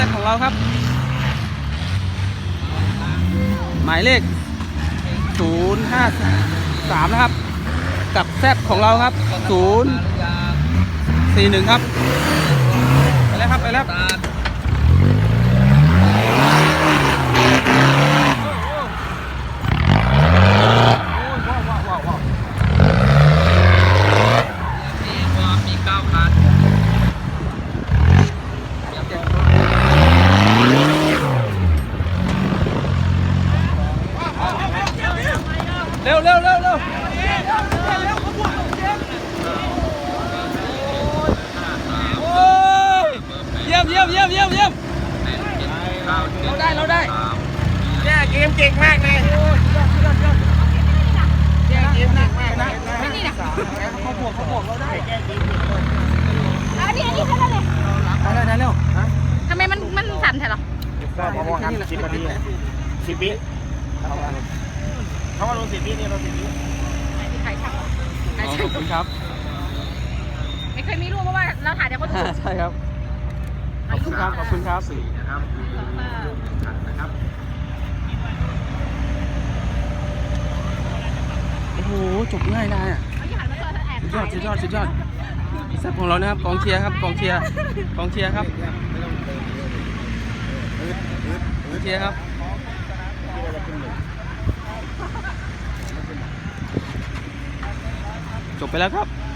ซของเราครับ หมายเลข 053 นะครับ กับแซของเราครับ 041 ครับ ไปแล้วครับ ไปแล้วมีเก้าคัน เร็วเร็วเร็วเร็วโอ้ยเยี่ยมเยี่ยมเยี่ยมเยี่ยมเยี่ยมเราได้เราได้แย่เกมเก่งมากเลยแย่เกมนะนะเขาบวกเขาบวกเราได้อันนี้อันนี้แค่นั้นเลยได้ได้ได้เร็วทำไมมันมันสั่นแท้หรอก็พอๆกันสิบนาทีสิบวิ เขาว่าลงสิบวินี่เราสิบวิใครช่างขอบคุณครับ ไม่เคยมีรูปเพราะว่าเราถ่ายแต่คนอื่นใช่ครับ ขอบคุณครับ ขอบคุณครับนะครับนะครับ โอ้โห จบง่ายได้อะเขาหันมาเจอแอบสุดยอดสุดยอดสุดยอดแซ่บของเรานะครับ กองเชียร์ครับ กองเชียร์ กองเชียร์ครับกองเชียร์ครับ จบไปแล้วครับ